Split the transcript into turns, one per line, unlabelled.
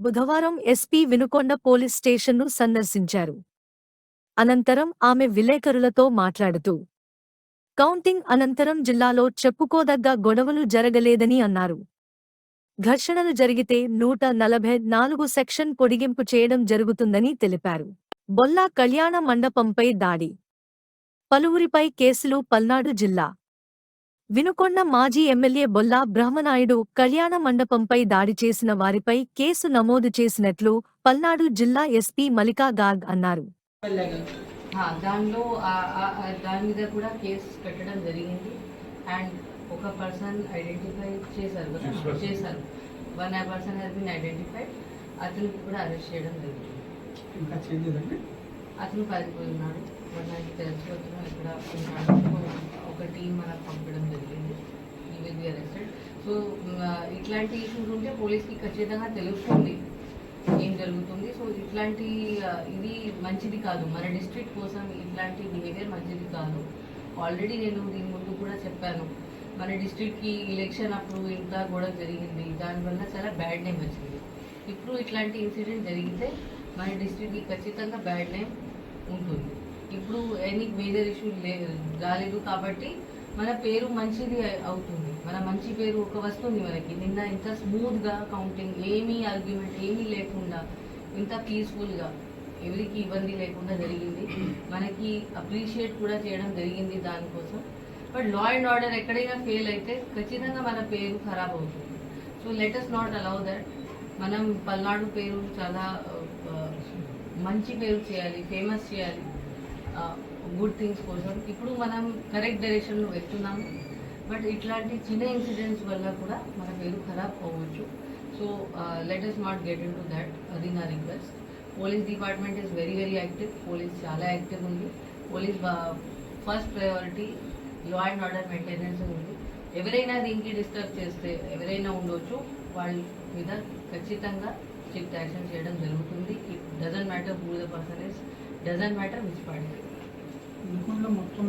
బుధవారం SP Vinukonda police స్టేషన్ను సందర్శించారు. అనంతరం ఆమె విలేకరులతో మాట్లాడుతూ కౌంటింగ్ అనంతరం జిల్లాలో చెప్పుకోదగ్గ గొడవలు జరగలేదని అన్నారు. ఘర్షణలు జరిగితే నూట నలభై నాలుగు సెక్షన్ పొడిగింపు చేయడం జరుగుతుందని తెలిపారు. బొల్లా కళ్యాణ మండపంపై దాడి. పలువురిపై కేసులు పల్నాడు జిల్లా వినుకొండ మాజీ ఎమ్మెల్యే బొల్లా బ్రహ్మనాయుడు కళ్యాణ మండపంపై దాడి చేసిన వారిపై కేసు నమోదు చేసినట్లు పల్నాడు జిల్లా ఎస్పీ మలికా గార్గ్ అన్నారు.
ఆ, దానిలో ఆ- ఆ- ఆ దాని మీద కూడా కేసు పెట్టడం జరిగింది. అండ్ ఒక పర్సన్ ఐడెంటిఫై చేశారు చేశారు. One person has been identified. అతనికి కూడా అరెస్ట్ చేయడం జరిగింది. అతను పారిపోయినాడు. మరి నాకు తెలుసు అతను ఇక్కడ ఒక టీం మనకు పంపడం జరిగింది. ఈ విల్ బి అరెస్టెడ్. సో ఇట్లాంటి ఇష్యూస్ ఉంటే పోలీస్కి ఖచ్చితంగా తెలుస్తుంది ఏం జరుగుతుంది. సో ఇట్లాంటి ఇది మంచిది కాదు. మన డిస్ట్రిక్ట్ కోసం ఇట్లాంటి బిహేవియర్ మంచిది కాదు. ఆల్రెడీ నేను దీని ముందు కూడా చెప్పాను. మన డిస్ట్రిక్ట్కి ఎలక్షన్ అప్పుడు ఇంత గొడవ జరిగింది. దానివల్ల చాలా బ్యాడ్ నేమ్ వచ్చింది. ఇప్పుడు ఇట్లాంటి ఇన్సిడెంట్ జరిగితే మన డిస్ట్రిక్ట్కి ఖచ్చితంగా బ్యాడ్ నేమ్ ఉంటుంది ఇప్పుడు ఎనీ మేజర్ ఇష్యూ లే రాలేదు కాబట్టి మన పేరు మంచిది అవుతుంది. మన మంచి పేరు ఒక వస్తుంది మనకి. నిన్న ఇంత స్మూత్గా కౌంటింగ్ ఏమీ ఆర్గ్యుమెంట్ ఏమీ లేకుండా ఇంత పీస్ఫుల్గా ఎవరికి ఇబ్బంది లేకుండా జరిగింది. మనకి అప్రిషియేట్ కూడా చేయడం జరిగింది దానికోసం. బట్ లా అండ్ ఆర్డర్ ఎక్కడైనా ఫెయిల్ అయితే ఖచ్చితంగా మన పేరు ఖరాబ్ అవుతుంది. So let us not allow that మనం పల్నాడు పేరు చాలా మంచి పేరు చేయాలి ఫేమస్ చేయాలి. గుడ్ థింగ్స్ కోసం. ఇప్పుడు మనం కరెక్ట్ డైరెక్షన్లో వెళ్తున్నాము. బట్ ఇట్లాంటి చిన్న ఇన్సిడెంట్స్ వల్ల కూడా మన పేరు ఖరాబ్ అవ్వచ్చు so let us not get in to that అది నా request police department is very very active police చాలా యాక్టివ్ ఉంది. Police first priority law and order maintenance ఉంది. ఎవరైనా దీనికి డిస్టర్బ్ చేస్తే ఎవరైనా ఉండొచ్చు వాళ్ళ మీద ఖచ్చితంగా స్ట్రిక్ట్ యాక్షన్ చేయడం జరుగుతుంది. It doesn't matter who the person is doesn't matter which party
మొత్తం